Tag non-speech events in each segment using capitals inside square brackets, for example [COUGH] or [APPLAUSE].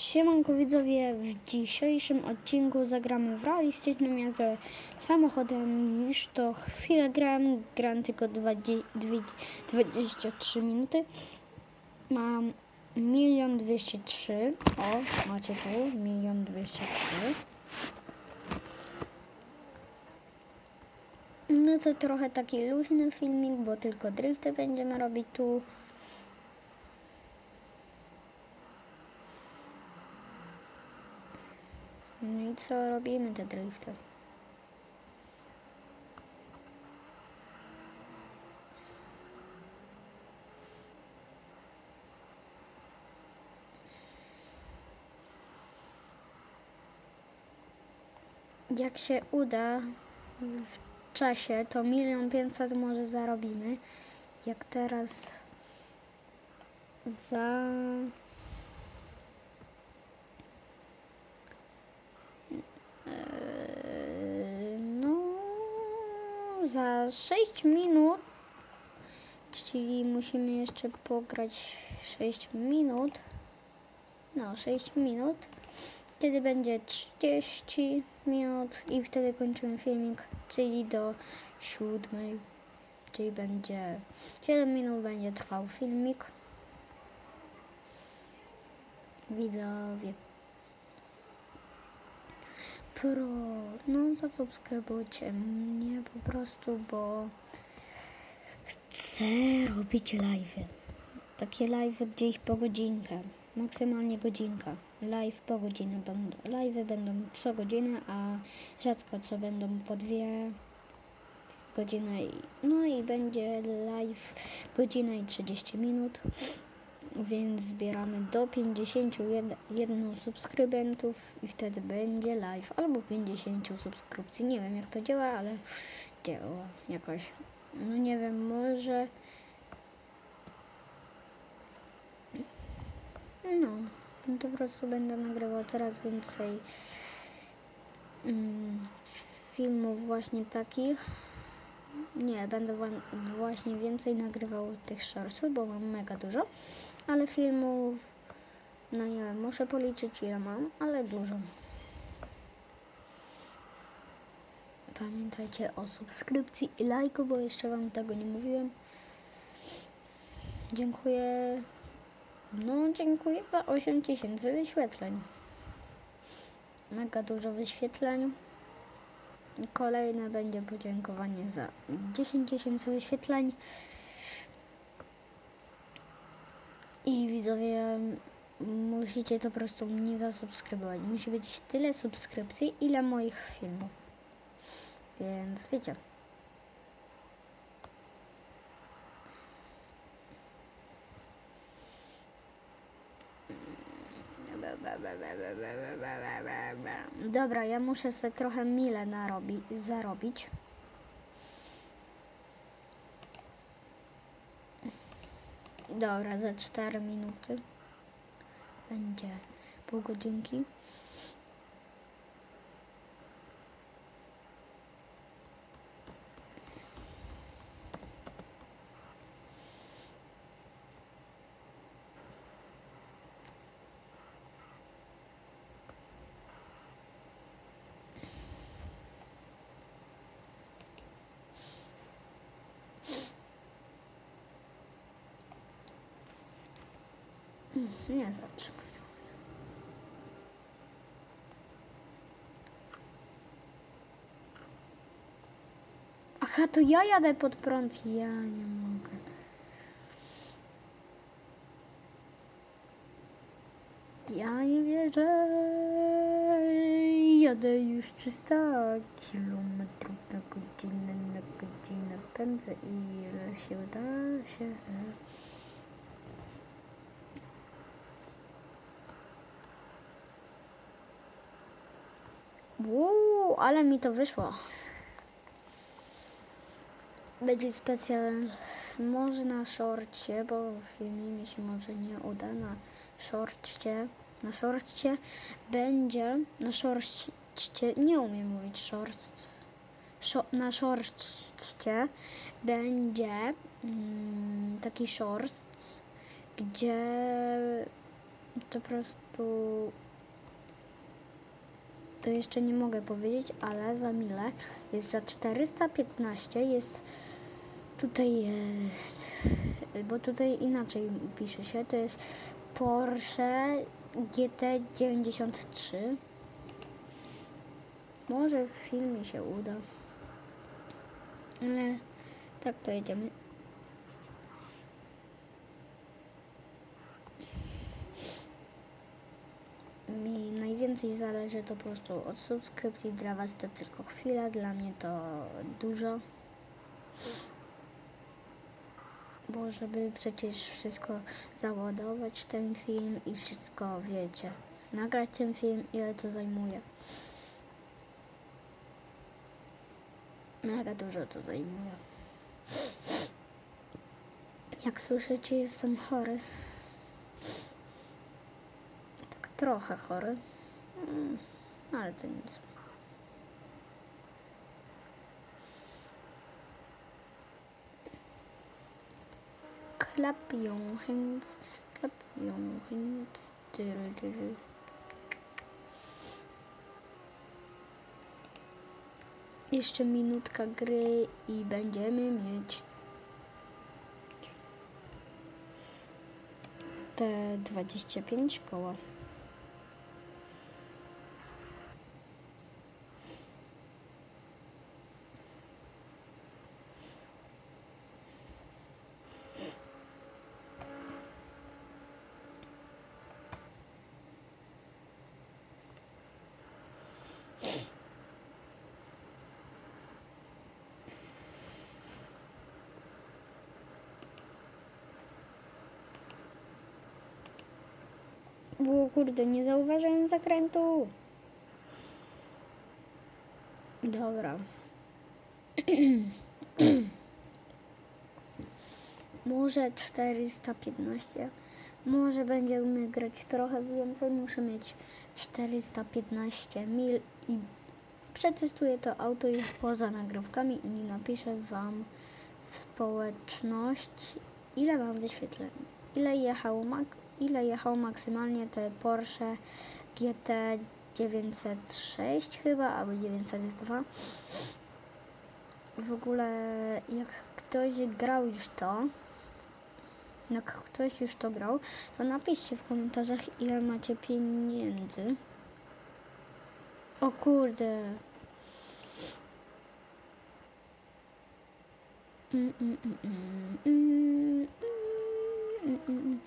Siemanko widzowie, w dzisiejszym odcinku zagramy w realistycznym jazdę samochodem. Już to chwilę grałem, grałem tylko 20, 23 minuty. Mam milion dwieście trzy. O, macie tu milion dwieście trzy. No to trochę taki luźny filmik, bo tylko drifty będziemy robić tu. No i co robimy te drifty? Jak się uda w czasie, to milion pięćset może zarobimy. Jak teraz za za 6 minut, czyli musimy jeszcze pograć 6 minut. No, 6 minut. Wtedy będzie 30 minut i wtedy kończymy filmik, czyli do 7. Czyli będzie 7 minut będzie trwał filmik. Widzowie. Pro, no zasubskrybujcie mnie po prostu, bo chcę robić live. Takie live gdzieś po godzinkę, maksymalnie godzinka. Live po godzinę będą. Live będą co godzinę, a rzadko co będą po dwie godziny. No i będzie live godzina i 30 minut. Więc zbieramy do 51 subskrybentów i wtedy będzie live albo 50 subskrypcji. Nie wiem jak to działa, ale działa jakoś. No nie wiem, może. No, no to po prostu będę nagrywał coraz więcej mm, filmów właśnie takich. Nie, będę właśnie więcej nagrywał tych shortsów, bo mam mega dużo, ale filmów, no nie wiem, muszę policzyć ile mam, ale dużo. Pamiętajcie o subskrypcji i lajku, bo jeszcze wam tego nie mówiłem. Dziękuję. No, dziękuję za 8000 wyświetleń. Mega dużo wyświetleń. Kolejne będzie podziękowanie za 10 tysięcy wyświetleń. I widzowie, musicie to po prostu mnie zasubskrybować. Musi być tyle subskrypcji, ile moich filmów. Więc wiecie. Dobra, ja muszę sobie trochę mile narobi, zarobić. Dobra, za 4 minuty będzie pół godzinki. Nie zatrzymuj. Aha, to ja jadę pod prąd. Ja nie mogę. Ja nie wierzę. Jadę już 300 kilometrów na godzinę, na godzinę pędzę i ile się uda się. Uuu, ale mi to wyszło. Będzie specjal może na szorcie, bo filmie mi się może nie uda na szorcie. Na szorcie będzie, na szorcie, nie umiem mówić szort. Szo, na szorcie będzie mm, taki short, gdzie to po prostu to jeszcze nie mogę powiedzieć, ale za mile. Jest za 415 jest tutaj jest bo tutaj inaczej pisze się to jest Porsche GT93 może w filmie się uda ale tak to jedziemy mi najwięcej zależy to po prostu od subskrypcji. Dla Was to tylko chwila, dla mnie to dużo. Bo żeby przecież wszystko załadować ten film i wszystko wiecie, nagrać ten film, ile to zajmuje. Mega dużo to zajmuje. Jak słyszycie, jestem chory. Tak trochę chory. Mm, ale to nic. Clap your hands, clap your hands. Jeszcze minutka gry i będziemy mieć te 25 koła. Bo kurde, nie zauważyłem zakrętu. Dobra. [CLEARS THROAT] Może 415. Może będziemy grać trochę więcej. Muszę mieć 415 mil i przetestuję to auto już poza nagrywkami i napiszę Wam w społeczność ile mam wyświetleń. Ile jechał mak ile jechał maksymalnie to Porsche GT 906 chyba, albo 902. W ogóle jak ktoś grał już to, jak ktoś już to grał, to napiszcie w komentarzach ile macie pieniędzy. O kurde. Mm, mm, mm, mm, mm, mm, mm, mm.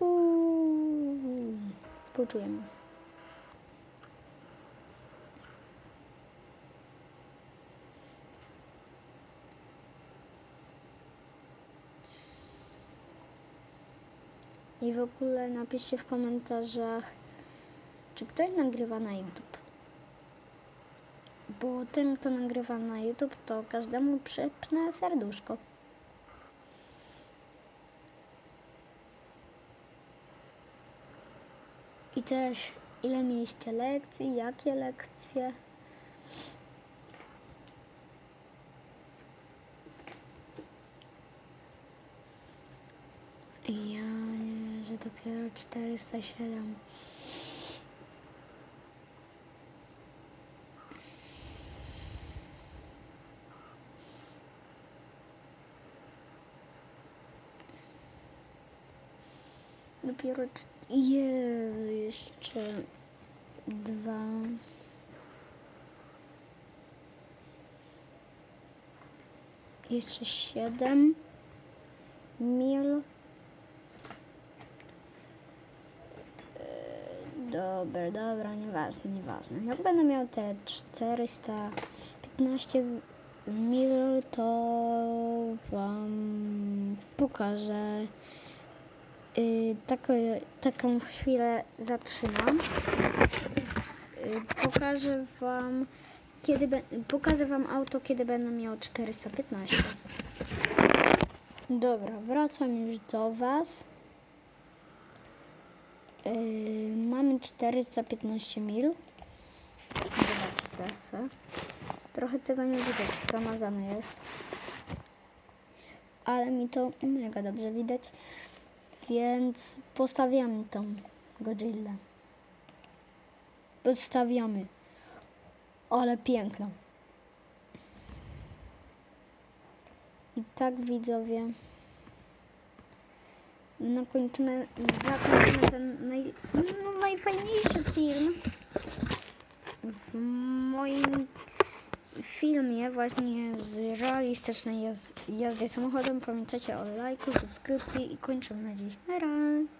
Uuu, Współczujemy. I w ogóle napiszcie w komentarzach, czy ktoś nagrywa na YouTube. Bo tym, kto nagrywa na YouTube, to każdemu przypnę serduszko. I też ile mieliście lekcji, jakie lekcje. Ja nie, że dopiero 407. Dopiero. cz- Jezu, jeszcze dwa. jeszcze 7 mil. Yy, Dobra, dobra, nieważne, nieważne. Jak będę miał te 415 mil, to wam pokażę. Yy, taką, taką chwilę zatrzymam. Yy, pokażę wam kiedy be, pokażę wam auto, kiedy będę miał 415. Dobra, wracam już do was. Yy, mamy 415 mil. Zobaczcie. Trochę tego nie widać, zamazane jest. Ale mi to mega dobrze widać. Więc postawiamy tą Godzillę. Podstawiamy. Ale piękna. I tak widzowie. No kończymy, zakończymy ten naj, no, najfajniejszy film w moim filmie właśnie z realistycznej jaz- jazdy samochodem. Pamiętajcie o lajku, subskrypcji i kończymy na dziś. Na.